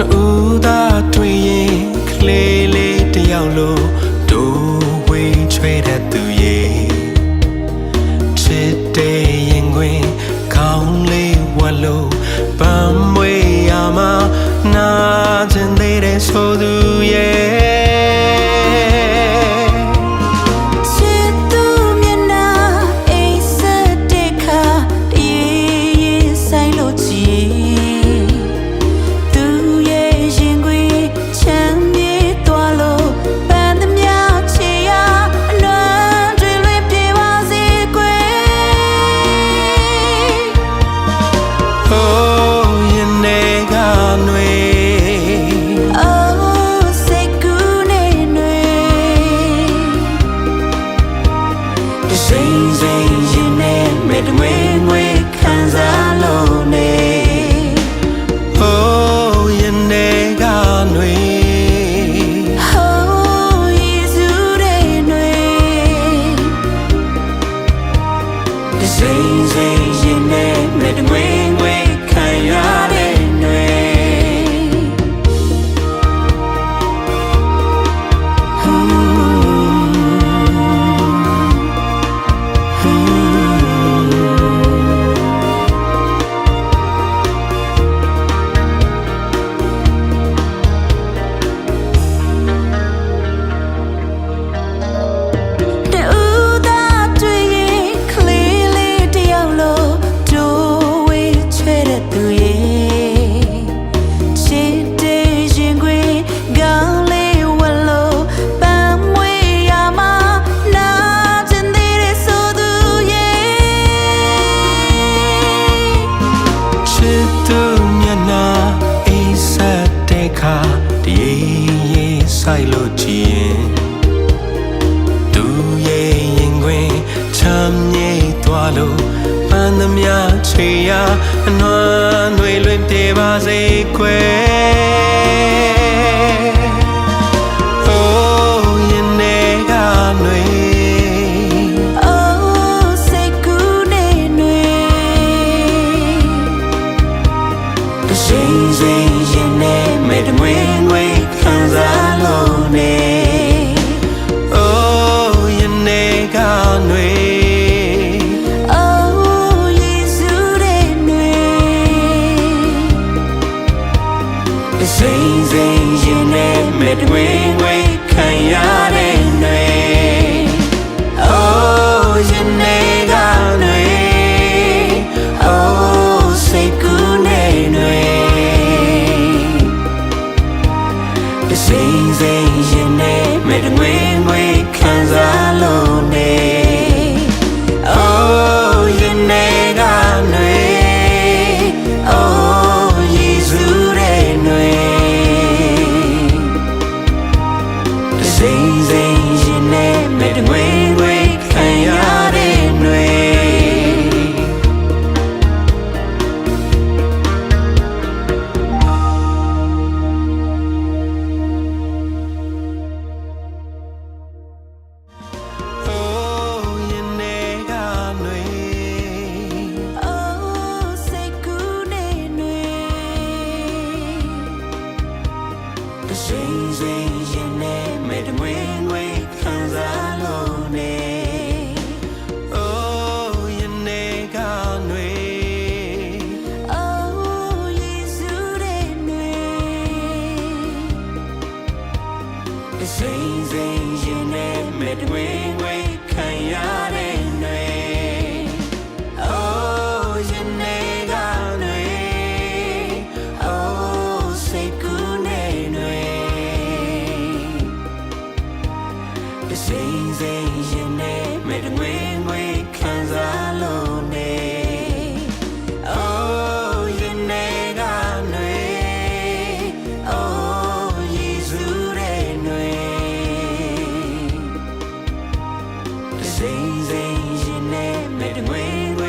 နှူးသာတွေ့ရင်ကလေးလေးတယောက်လို့ ဆိုင်လို့ကြည်ရင်သူရဲ့ရင်ခွင်ချမ်းငိတ်သွားလို့ပန်းသမျှချေရအနှွမ်းတွေလွင်ပြေပါစေခွဲ心碎，眼泪没得归归。 တစိမ့်စိမ့်ရင်နဲ့မဲ့တွေ့ဝေးခံရတဲ့နွေ Oh ရင်နဲ့ကနွေ Oh စိတ်ကူးနဲ့နွေတစိမ့်စိမ့်ရင်နဲ့မဲ့တွေ့